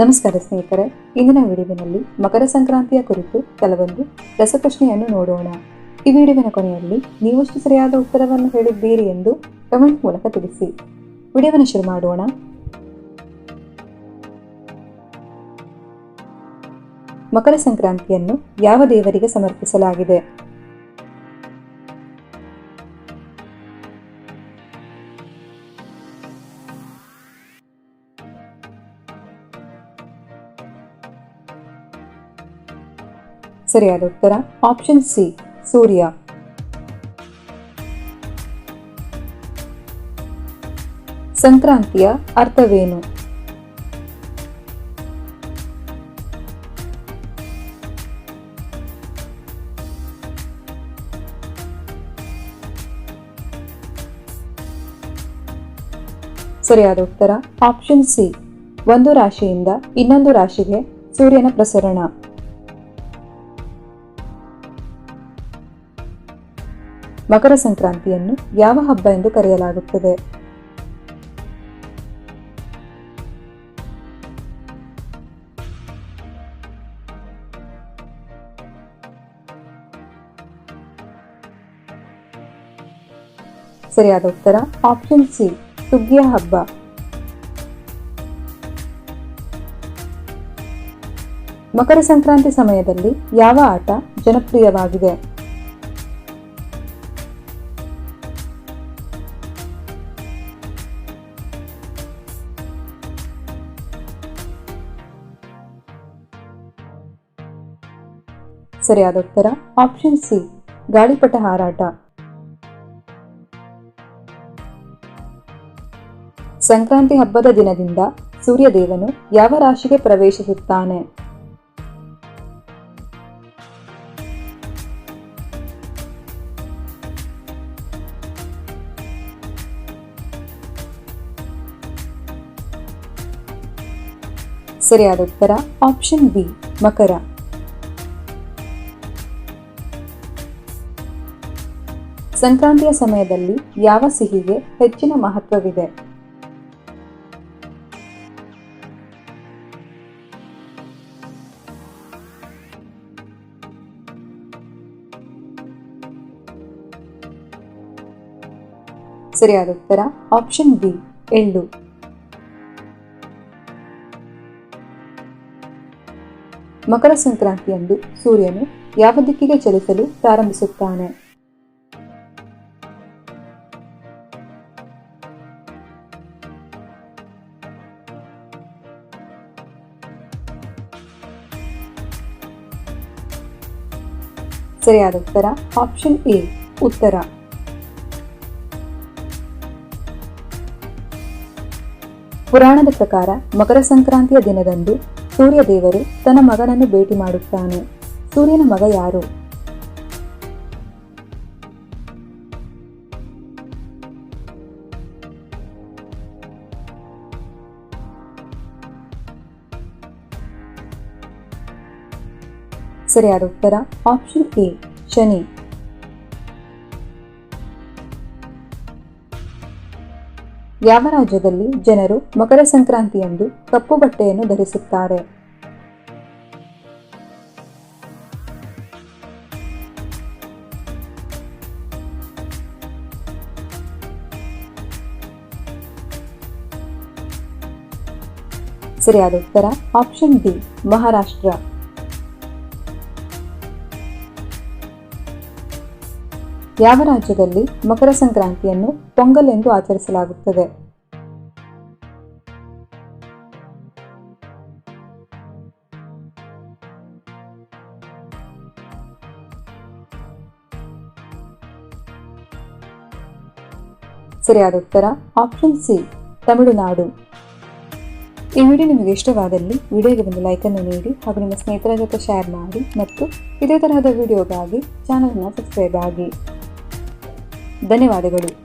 ನಮಸ್ಕಾರ ಸ್ನೇಹಿತರೆ, ಇಂದಿನ ವಿಡಿಯೋವಿನಲ್ಲಿ ಮಕರ ಸಂಕ್ರಾಂತಿಯ ಕುರಿತು ಕೆಲವೊಂದು ರಸಪ್ರಶ್ನೆಯನ್ನು ನೋಡೋಣ. ಈ ವಿಡಿಯೋವಿನ ಕೊನೆಯಲ್ಲಿ ನೀವಷ್ಟು ಸರಿಯಾದ ಉತ್ತರವನ್ನು ಹೇಳಿದ್ದೀರಿ ಎಂದು ಕಮೆಂಟ್ ಮೂಲಕ ತಿಳಿಸಿ. ವಿಡಿಯೋವನ್ನು ಶುರು ಮಾಡೋಣ. ಮಕರ ಸಂಕ್ರಾಂತಿಯನ್ನು ಯಾವ ದೇವರಿಗೆ ಸಮರ್ಪಿಸಲಾಗಿದೆ? ಸರಿಯಾದ ಉತ್ತರ ಆಪ್ಷನ್ ಸಿ ಸೂರ್ಯ. ಸಂಕ್ರಾಂತಿಯ ಅರ್ಥವೇನು? ಸರಿಯಾದ ಉತ್ತರ ಆಪ್ಷನ್ ಸಿ ಒಂದು ರಾಶಿಯಿಂದ ಇನ್ನೊಂದು ರಾಶಿಗೆ ಸೂರ್ಯನ ಪ್ರಸರಣ. ಮಕರ ಸಂಕ್ರಾಂತಿಯನ್ನು ಯಾವ ಹಬ್ಬ ಎಂದು ಕರೆಯಲಾಗುತ್ತದೆ? ಸರಿಯಾದ ಉತ್ತರ ಆಪ್ಷನ್ ಸಿ ಸುಗ್ಗಿಯ ಹಬ್ಬ. ಮಕರ ಸಂಕ್ರಾಂತಿ ಸಮಯದಲ್ಲಿ ಯಾವ ಆಟ ಜನಪ್ರಿಯವಾಗಿದೆ? ಸರಿಯಾದ ಉತ್ತರ ಆಪ್ಷನ್ ಸಿ ಗಾಳಿಪಟ ಹಾರಾಟ. ಸಂಕ್ರಾಂತಿ ಹಬ್ಬದ ದಿನದಿಂದ ಸೂರ್ಯದೇವನು ಯಾವ ರಾಶಿಗೆ ಪ್ರವೇಶಿಸುತ್ತಾನೆ? ಸರಿಯಾದ ಉತ್ತರ ಆಪ್ಷನ್ ಬಿ ಮಕರ. ಸಂಕ್ರಾಂತಿಯ ಸಮಯದಲ್ಲಿ ಯಾವ ಸಿಹಿಗೆ ಹೆಚ್ಚಿನ ಮಹತ್ವವಿದೆ? ಸರಿಯಾದ ಉತ್ತರ ಆಪ್ಷನ್ ಬಿ ಎಳ್ಳು. ಮಕರ ಸಂಕ್ರಾಂತಿಯಂದು ಸೂರ್ಯನು ಯಾವ ದಿಕ್ಕಿಗೆ ಚಲಿಸಲು ಪ್ರಾರಂಭಿಸುತ್ತಾನೆ? ಸರಿಯಾದ ಉತ್ತರ? ಆಪ್ಷನ್ ಎ ಉತ್ತರ. ಪುರಾಣದ ಪ್ರಕಾರ ಮಕರ ಸಂಕ್ರಾಂತಿಯ ದಿನದಂದು ಸೂರ್ಯ ದೇವರು ತನ್ನ ಮಗನನ್ನು ಭೇಟಿ ಮಾಡುತ್ತಾನೆ. ಸೂರ್ಯನ ಮಗ ಯಾರು? ಸರಿಯಾದ ಉತ್ತರ ಆಪ್ಷನ್ ಎ ಶನಿ. ಯಾವ ರಾಜ್ಯದಲ್ಲಿ ಜನರು ಮಕರ ಸಂಕ್ರಾಂತಿಯಂದು ಕಪ್ಪು ಬಟ್ಟೆಯನ್ನು ಧರಿಸುತ್ತಾರೆ? ಸರಿಯಾದ ಉತ್ತರ ಆಪ್ಷನ್ ಡಿ ಮಹಾರಾಷ್ಟ್ರ. ಯಾವ ರಾಜ್ಯದಲ್ಲಿ ಮಕರ ಸಂಕ್ರಾಂತಿಯನ್ನು ಪೊಂಗಲ್ ಎಂದು ಆಚರಿಸಲಾಗುತ್ತದೆ? ಸರಿಯಾದ ಉತ್ತರ ಆಪ್ಷನ್ ಸಿ ತಮಿಳುನಾಡು. ಈ ವಿಡಿಯೋ ನಿಮಗೆ ಇಷ್ಟವಾದಲ್ಲಿ ವಿಡಿಯೋಗೆ ಒಂದು ಲೈಕನ್ನು ನೀಡಿ ಹಾಗೂ ನಿಮ್ಮ ಸ್ನೇಹಿತರ ಜೊತೆ ಶೇರ್ ಮಾಡಿ ಮತ್ತು ಇದೇ ತರಹದ ವಿಡಿಯೋಗಾಗಿ ಚಾನಲ್ನ ಸಬ್ಸ್ಕ್ರೈಬ್ ಆಗಿ. ಧನ್ಯವಾದಗಳು.